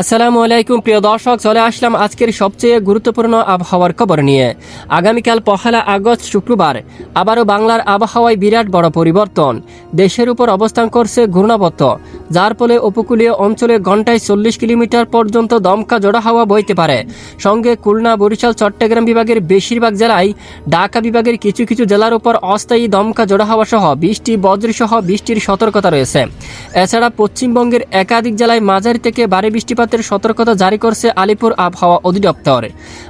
আসসালামু আলাইকুম, প্রিয় দর্শক, চলে আসলাম আজকের সবচেয়ে গুরুত্বপূর্ণ আবহাওয়ার খবর নিয়ে। আগামীকাল পহেলা আগস্ট শুক্রবার, আবারও বাংলার আবহাওয়ায় বিরাট বড় পরিবর্তন। দেশের উপর অবস্থান করছে ঘূর্ণাবর্ত। যার ফলে উপকূলীয় অঞ্চলে ঘন্টায় চল্লিশ কিলোমিটার পর্যন্ত দমকা জোড়া হাওয়া বইতে পারে। সঙ্গে খুলনা, বরিশাল, চট্টগ্রাম বিভাগের বেশিরভাগ জেলায় ঢাকা বিভাগের কিছু কিছু জেলার উপর অস্থায়ী দমকা জোড়া হাওয়া সহ বৃষ্টি, বজ্রসহ বৃষ্টির সতর্কতা রয়েছে। এছাড়া পশ্চিমবঙ্গের একাধিক জেলায় মাঝারি থেকে ভারী বৃষ্টিপাতের সতর্কতা জারি করছে আলিপুর আবহাওয়া অধিদপ্তর।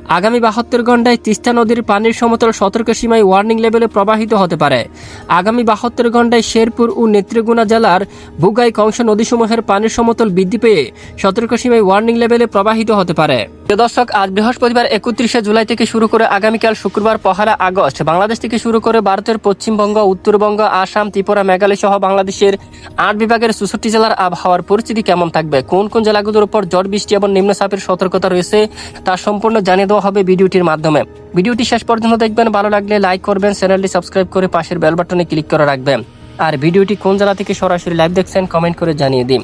আগামী বাহাত্তর ঘন্টায় তিস্তা নদীর পানির সমতল সতর্ক সীমায় ওয়ার্নিং লেভেলে প্রবাহিত হতে পারে। আগামী বাহাত্তর ঘন্টায় শেরপুর ও নেত্রীগুনা জেলার বুগাই কংস নদীসমূহের পানির সমতল বৃদ্ধি পেয়ে সতর্ক সীমায় ওয়ার্নিং লেভেলে প্রবাহিত হতে পারে। দর্শক, আজ বৃহস্পতিবার একত্রিশে জুলাই থেকে শুরু করে আগামীকাল শুক্রবার পহেলা আগস্ট বাংলাদেশ থেকে শুরু করে ভারতের পশ্চিমবঙ্গ, উত্তরবঙ্গ, আসাম, ত্রিপুরা, মেঘালয় সহ বাংলাদেশের আট বিভাগের চৌষট্টি জেলার আবহাওয়ার পরিস্থিতি কেমন থাকবে, কোন কোন জেলাগুলোর উপর ঝড় বৃষ্টি এবং নিম্নচাপের সতর্কতা রয়েছে তা সম্পূর্ণ জানিয়ে দেওয়া হবে ভিডিওটির মাধ্যমে। ভিডিওটি শেষ পর্যন্ত দেখবেন, ভালো লাগলে লাইক করবেন, চ্যানেলটি সাবস্ক্রাইব করে পাশের বেল বাটনে ক্লিক করে রাখবেন। আর ভিডিওটি কোন জেলা থেকে সরাসরি লাইভ দেখছেন কমেন্ট করে জানিয়ে দিন।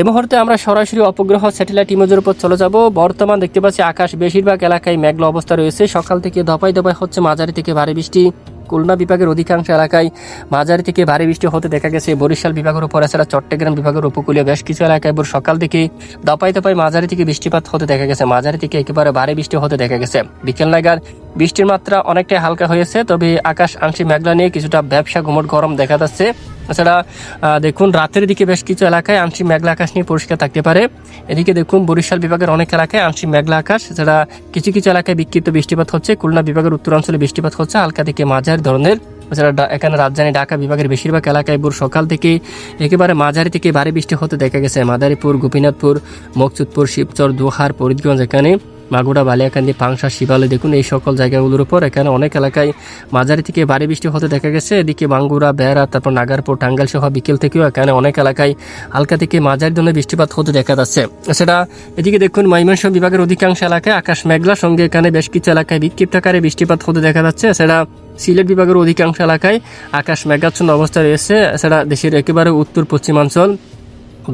এ মুহূর্তে আমরা সরাসরি অপগ্রহ স্যাটেলাইট ইমেজের উপর চলে যাব। বর্তমান দেখতে পাচ্ছি আকাশ বেশিরভাগ এলাকায় মেঘলা অবস্থা রয়েছে। সকাল থেকে ধপাই ধপাই হচ্ছে, মাঝারি থেকে ভারী বৃষ্টি। খুলনা বিভাগের অধিকাংশ এলাকায় মাঝারি থেকে ভারী বৃষ্টি হতে দেখা গেছে। বরিশাল বিভাগের উপর, এছাড়া চট্টগ্রাম বিভাগের উপকূলীয় বেশ কিছু এলাকায় ভোর সকাল থেকে দপাই দপাই মাঝারি থেকে বৃষ্টিপাত হতে দেখা গেছে। মাঝারি থেকে একেবারে ভারী বৃষ্টি হতে দেখা গেছে। বিকেল নাগাদ বৃষ্টির মাত্রা অনেকটাই হালকা হয়েছে, তবে আকাশ আংশিক মেঘলা নিয়ে কিছুটা ব্যবসা ঘুমট গরম দেখা যাচ্ছে। আহ, দেখুন রাতের দিকে বেশ কিছু এলাকায় আংশিক মেঘলা আকাশ নিয়ে পরিষ্কার থাকতে পারে। এদিকে দেখুন বরিশাল বিভাগের অনেক এলাকায় আংশিক মেঘলা আকাশ। এছাড়া কিছু কিছু এলাকায় বিক্ষিপ্ত বৃষ্টিপাত হচ্ছে। খুলনা বিভাগের উত্তরাঞ্চলে বৃষ্টিপাত হচ্ছে হালকা থেকে মাঝারি ধরনের। এছাড়া এখানে রাজধানী ঢাকা বিভাগের বেশিরভাগ এলাকায় ভোর সকাল থেকে একেবারে মাঝারি থেকে ভারী বৃষ্টি হতে দেখা গেছে। মাদারীপুর গোপীনাথপুর মকসুদপুর শিবচর দোহার ফরিদগঞ্জ এখানে। মাগুড়া বালিয়াকান্দি পাংশা শিবালে দেখুন এই সকল জায়গাগুলোর উপর। এখানে অনেক এলাকায় মাঝারি থেকে ভারী বৃষ্টি হতে দেখা গেছে। এদিকে বাঙ্গুরা বেড়া, তারপর নাগারপুর টাঙ্গাইল সহ বিকেল থেকেও এখানে অনেক এলাকায় হালকা থেকে মাঝারি ধরনের বৃষ্টিপাত হতে দেখা যাচ্ছে। এছাড়া এদিকে দেখুন ময়মনসিংহ বিভাগের অধিকাংশ এলাকায় আকাশ মেঘলা। সঙ্গে এখানে বেশ কিছু এলাকায় বিক্ষিপ্ত আকারে বৃষ্টিপাত হতে দেখা যাচ্ছে। এছাড়া সিলেট বিভাগের অধিকাংশ এলাকায় আকাশ মেঘাচ্ছন্ন অবস্থা রয়েছে। এছাড়া দেশের একেবারে উত্তর পশ্চিমাঞ্চল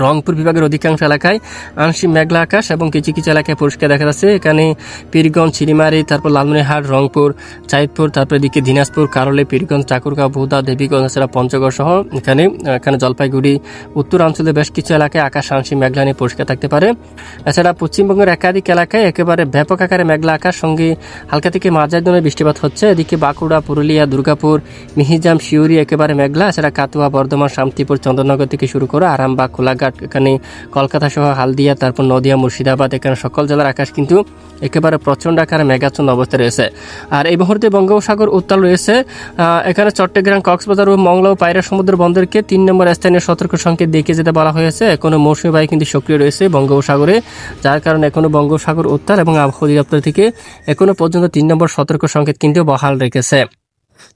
রংপুর বিভাগের অধিকাংশ এলাকায় আংশিক মেঘলা আকাশ এবং কিছু কিছু এলাকায় পরিষ্কার দেখা যাচ্ছে। এখানে পীরগঞ্জ চিরিমারি তারপর লালমনিরহাট, রংপুর, চাঁদপুর, তারপর এদিকে দিনাজপুর, কারলে, পীরগঞ্জ, ঠাকুরগাঁও, ভুদা, দেবীগঞ্জ, এছাড়া পঞ্চগড় সহ এখানে এখানে জলপাইগুড়ি উত্তরাঞ্চলের বেশ কিছু এলাকায় আকাশ আংশিক মেঘলা নিয়ে পরিষ্কার থাকতে পারে। এছাড়া পশ্চিমবঙ্গের একাধিক এলাকায় একেবারে ব্যাপক আকারে মেঘলা আকাশ, সঙ্গে হালকা থেকে মাঝারি ধরনের বৃষ্টিপাত হচ্ছে। এদিকে বাঁকুড়া, পুরুলিয়া, দুর্গাপুর, মিহিজাম শিউরি একেবারে মেঘলা। এছাড়া কাতুয়া বর্ধমান, শান্তিপুর, চন্দ্রনগর থেকে শুরু করে আরামবাগ এখানে কলকাতা সহ হালদিয়া, তারপর নদিয়া, মুর্শিদাবাদ, এখানে সকল জেলার আকাশ কিন্তু একেবারে প্রচণ্ড আকারে মেঘাচ্ছন্ন অবস্থা রয়েছে। আর এই মুহূর্তে বঙ্গোপসাগর উত্তাল রয়েছে। এখানে চট্টগ্রাম, কক্সবাজার ও মংলা ও পায়রা সমুদ্র বন্দরকে তিন নম্বর স্থানীয় সতর্ক সংকেত দেখিয়ে যেতে বলা হয়েছে। এখনও মৌসুমী বায়ু কিন্তু সক্রিয় রয়েছে বঙ্গোপসাগরে, যার কারণে এখনও বঙ্গোপসাগর উত্তাল এবং আবহাওয়া অধিদপ্তর থেকে এখনও পর্যন্ত তিন নম্বর সতর্ক সংকেত কিন্তু বহাল রেখেছে।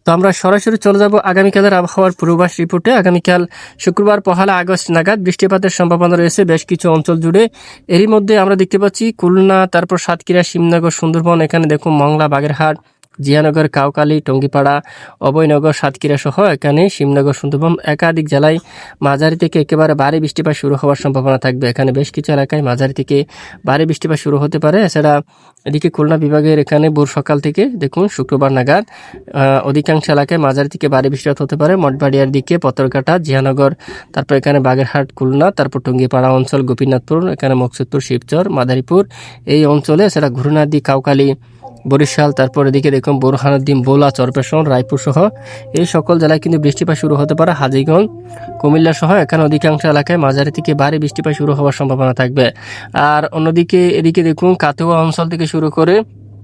তো আমরা সরাসরি চলে যাব আগামীকালের আবহাওয়ার পূর্বাভাস রিপোর্টে। আগামীকাল শুক্রবার পহালা আগস্ট নাগাদ বৃষ্টিপাতের সম্ভাবনা রয়েছে বেশ কিছু অঞ্চল জুড়ে। এরই মধ্যে আমরা দেখতে পাচ্ছি খুলনা, তারপর সাতক্ষীরা, শিবনগর, সুন্দরবন, এখানে দেখুন মংলা, বাগেরহাট। জিয়ানগর, কাউকালী, টঙ্গিপাড়া, অভয়নগর, সাতক্ষীরা সহ এখানে শিবনগর, সুন্দরবন একাধিক জেলায় মাঝারি থেকে একেবারে ভারী বৃষ্টিপাত শুরু হওয়ার সম্ভাবনা থাকবে। এখানে বেশ কিছু এলাকায় মাঝারি থেকে ভারী বৃষ্টিপাত শুরু হতে পারে। এছাড়া এদিকে খুলনা বিভাগের এখানে ভোর সকাল থেকে দেখুন শুক্রবার নাগাদ অধিকাংশ এলাকায় মাঝারি থেকে ভারী বৃষ্টিপাত হতে পারে। মঠবাড়িয়ার দিকে পতরকাটা, জিয়ানগর, তারপর এখানে বাগেরহাট, খুলনা, তারপর টঙ্গিপাড়া অঞ্চল, গোপীনাথপুর, এখানে মকসুদপুর, শিবচর, মাদারীপুর এই অঞ্চলে। এছাড়া ঘুরনাদি কাউকালী বরিশাল, তারপর এদিকে দেখুন বোরহানুদ্দিন বোলা চরপেশন রায়পুর সহ এই সকল জেলায় কিন্তু বৃষ্টিপাত শুরু হতে পারে। হাজিগঞ্জ কুমিল্লা সহ এখানে অধিকাংশ এলাকায় মাঝারি থেকে ভারী বৃষ্টিপাত শুরু হওয়ার সম্ভাবনা থাকবে। আর অন্যদিকে এদিকে দেখুন কাতুয়া অঞ্চল থেকে শুরু করে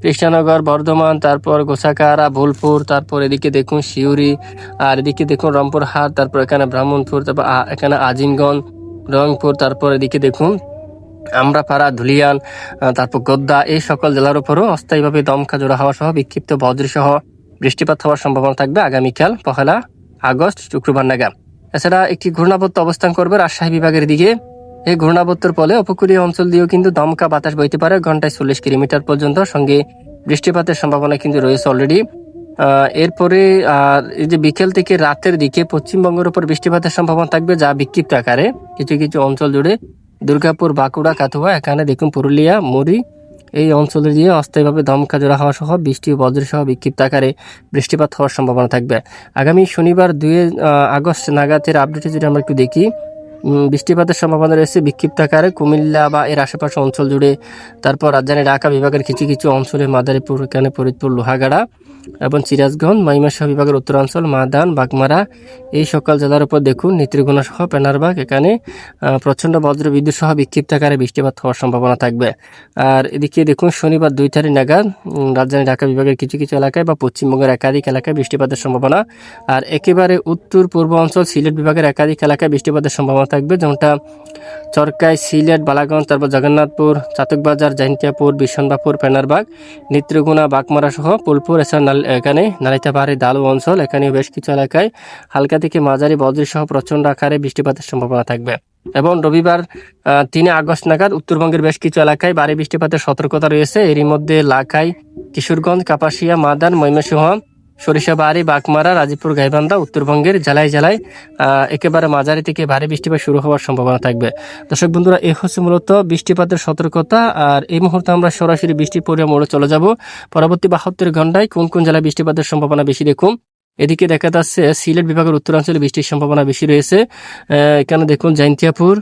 কৃষ্ণনগর, বর্ধমান, তারপর গোসাকারা বোলপুর, তারপর এদিকে দেখুন শিউরি আর এদিকে দেখুন রংপুরহাট, তারপর এখানে ব্রাহ্মণপুর, তারপর এখানে আজিমগঞ্জ, রংপুর, তারপর এদিকে দেখুন আমরাপাড়া, ধুলিয়ান তারপর গোদ্দা, এই সকল জেলার উপরও অস্থায়ীভাবে দমকা জোড়া হওয়া সহ বিক্ষিপ্ত বজ্র সহ বৃষ্টিপাত হওয়ার সম্ভাবনা থাকবে আগামীকাল পহেলা আগস্ট শুক্রবার নাগাদ। এছাড়া একটি ঘূর্ণাবর্ত অবস্থান করবে রাজশাহী বিভাগের দিকে। এই ঘূর্ণাবর্তের ফলে উপকূলীয় অঞ্চল দিয়েও কিন্তু দমকা বাতাস বইতে পারে। ঘন্টায় চল্লিশ কিলোমিটার পর্যন্ত সঙ্গে বৃষ্টিপাতের সম্ভাবনা কিন্তু রয়েছে অলরেডি এরপরে এই যে বিকেল থেকে রাতের দিকে পশ্চিমবঙ্গের উপর বৃষ্টিপাতের সম্ভাবনা থাকবে যা বিক্ষিপ্ত আকারে। কিছু কিছু অঞ্চল জুড়ে দুর্গাপুর, বাঁকুড়া কাতুয়া এখানে দেখুন পুরুলিয়া, মুড়ি। এই অঞ্চলে দিয়ে অস্থায়ীভাবে দমকা জোড়া হওয়া সহ বৃষ্টি ও বজ্র সহ বিক্ষিপ্ত আকারে বৃষ্টিপাত হওয়ার সম্ভাবনা থাকবে। আগামী শনিবার দুই আগস্ট নাগাদের আপডেটে যদি আমরা একটু দেখি বৃষ্টিপাতের সম্ভাবনা রয়েছে বিক্ষিপ্ত আকারে। কুমিল্লা বা এর আশেপাশে অঞ্চল জুড়ে, তারপর রাজধানী ঢাকা বিভাগের কিছু কিছু অঞ্চলে মাদারীপুর, এখানে ফরিদপুর, লোহাগাড়া। এবং সিরাজগঞ্জ, ময়মনসিংহ বিভাগের উত্তরাঞ্চল, মাদান, বাগমারা এই সকল জেলার উপর দেখুন নেত্রীগুণা সহ পেনারবাগ এখানে প্রচণ্ড বজ্র বিদ্যুৎ সহ বিক্ষিপ্ত আকারে বৃষ্টিপাত হওয়ার সম্ভাবনা থাকবে। আর এদিকে দেখুন শনিবার দুই তারিখ নাগাদ রাজধানী ঢাকা বিভাগের কিছু কিছু এলাকায় বা পশ্চিমবঙ্গের একাধিক এলাকায় বৃষ্টিপাতের সম্ভাবনা। আর একেবারে উত্তর পূর্ব অঞ্চল সিলেট বিভাগের একাধিক এলাকায় বৃষ্টিপাতের সম্ভাবনা থাকবে, যেমনটা চরকাই, সিলেট, বালাগঞ্জ, তারপর জগন্নাথপুর, চাতকবাজার, জাইন্তিয়াপুর, বিশনবাপুর পেনারবাগ নেত্রগুনা, বাগমারা সহ পুলপুর এছাড়া এখানে নালিতা পাহাড়ের দালু অঞ্চল এখানে বেশ কিছু এলাকায় হালকা থেকে মাঝারি বজ্র সহ প্রচণ্ড আকারে বৃষ্টিপাতের সম্ভাবনা থাকবে। এবং রবিবার তিনে আগস্ট নাগাদ উত্তরবঙ্গের বেশ কিছু এলাকায় বাড়ি বৃষ্টিপাতের সতর্কতা রয়েছে। এরই মধ্যে লাখাই, কিশোরগঞ্জ, কাপাসিয়া, মাদান, ময়মনসিংহ সরিষাবাড়ি বাগমারা, রাজীবপুর, গাইবান্ধা, উত্তরবঙ্গের জেলায় জেলায় একেবারে মাঝারি থেকে ভারী বৃষ্টিপাত শুরু হওয়ার সম্ভাবনা থাকবে। দর্শক বন্ধুরা, এই হচ্ছে মূলত বৃষ্টিপাতের সতর্কতা। আর এই মুহূর্তে আমরা সরাসরি বৃষ্টির মোড়ে চলে যাব। পরবর্তী বাহাত্তর ঘন্টায় কোন কোন জেলায় বৃষ্টিপাতের সম্ভাবনা বেশি দেখুন? এদিকে দেখা যাচ্ছে সিলেট বিভাগের উত্তরাঞ্চলে বৃষ্টির সম্ভাবনা বেশি রয়েছে। এখানে দেখুন জৈন্তিয়াপুর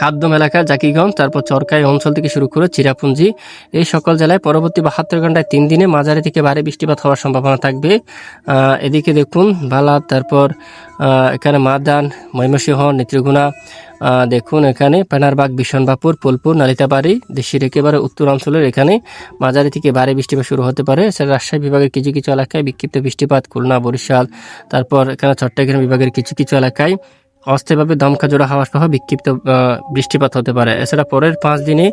খাদ্যম এলাকা জাকিগঞ্জ তারপর চরকাই অঞ্চল থেকে শুরু করে চিরাপুঞ্জি এই সকল জেলায় পরবর্তী বাহাত্তর ঘন্টায় তিন দিনে মাঝারি থেকে ভারী বৃষ্টিপাত হওয়ার সম্ভাবনা থাকবে। এদিকে দেখুন বালাদ তারপর এখানে মাদান ময়মনসিংহ নেত্রীগুনা আহ, দেখুন এখানে পেনারবাগ বিশনবাপুর পোলপুর নালিতাবাড়ি দেশের একেবারে উত্তরাঞ্চলের এখানে মাঝারি থেকে ভারী বৃষ্টিপাত শুরু হতে পারে। এছাড়া রাজশাহী বিভাগের কিছু কিছু এলাকায় বিক্ষিপ্ত বৃষ্টিপাত খুলনা বরিশাল তারপর এখানে চট্টগ্রাম বিভাগের কিছু কিছু এলাকায় অস্থায়ীভাবে দমকা জোড়া হাওয়া সহ বিক্ষিপ্ত বৃষ্টিপাত হতে পারে। এছাড়া পরের পাঁচ দিনে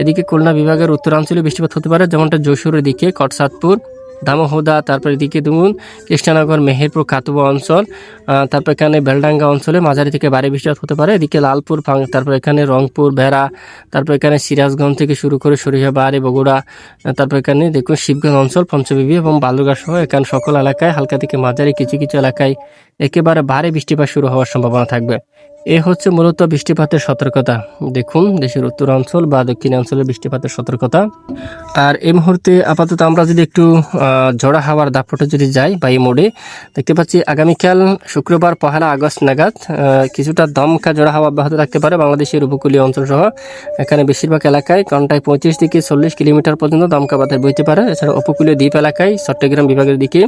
এদিকে খুলনা বিভাগের উত্তরাঞ্চলে বৃষ্টিপাত হতে পারে, যেমনটা যশোরের দিকে, কটসাদপুর দামোহদা, তারপর এদিকে দেখুন কৃষ্ণনগর, মেহেরপুর কাতুয়া অঞ্চল তারপর এখানে বেলডাঙ্গা অঞ্চলে মাঝারি থেকে ভারী বৃষ্টিপাত হতে পারে। এদিকে লালপুর তারপর এখানে রংপুর, ভেড়া, তারপর এখানে সিরাজগঞ্জ থেকে শুরু করে সরিষাবাড়ি, বগুড়া তারপর এখানে দেখুন শিবগঞ্জ অঞ্চল, পঞ্চবিবি এবং বালুরঘাট সহ এখানে সকল এলাকায় হালকা থেকে মাঝারি কিছু কিছু এলাকায় একেবারে ভারী বৃষ্টিপাত শুরু হওয়ার সম্ভাবনা থাকবে। এ হচ্ছে মূলত বৃষ্টিপাতের সতর্কতা। দেখুন, দেশের উত্তরাঞ্চল বা দক্ষিণাঞ্চলের বৃষ্টিপাতের সতর্কতা। আর এই মুহূর্তে আপাতত আমরা যদি একটু ঝড়া হাওয়ার দাপটে যদি যাই বা এই মোড়ে, দেখতে পাচ্ছি আগামীকাল শুক্রবার পহেলা আগস্ট নাগাদ কিছুটা দমকা জোড়া হাওয়া অব্যাহত থাকতে পারে বাংলাদেশের উপকূলীয় অঞ্চল সহ এখানে বেশিরভাগ এলাকায় ঘন্টায় পঁয়ত্রিশ থেকে চল্লিশ কিলোমিটার পর্যন্ত দমকা বাতাস বইতে পারে। এছাড়া উপকূলীয় দ্বীপ এলাকায় চট্টগ্রাম বিভাগের দিকে।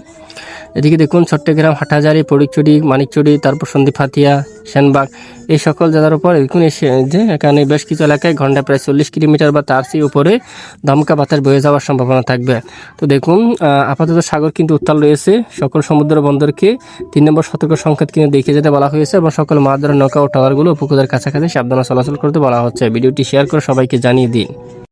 এদিকে দেখুন, চট্টগ্রাম হাটাজারি ফটিকচুরি মানিকচুরি, তারপর সন্দীপ হাতিয়া সেনবাগ। এই সকল জেলার উপর দেখুন যে এখানে বেশ কিছু এলাকায় ঘণ্টা প্রায় চল্লিশ কিলোমিটার বা তার উপরে দমকা বাতাস বয়ে যাওয়ার সম্ভাবনা থাকবে। তো দেখুন আপাতত সাগর কিন্তু উত্তাল রয়েছে। সকল সমুদ্র বন্দরকে তিন নম্বর সতর্ক সংকেত কিন্তু দেখিয়ে যেতে বলা হয়েছে এবং সকল মাছ নৌকা ও টাওয়ারগুলো উপকূলের কাছাকাছি সাবধানে চলাচল করতে বলা হচ্ছে। ভিডিওটি শেয়ার করে সবাইকে জানিয়ে দিন।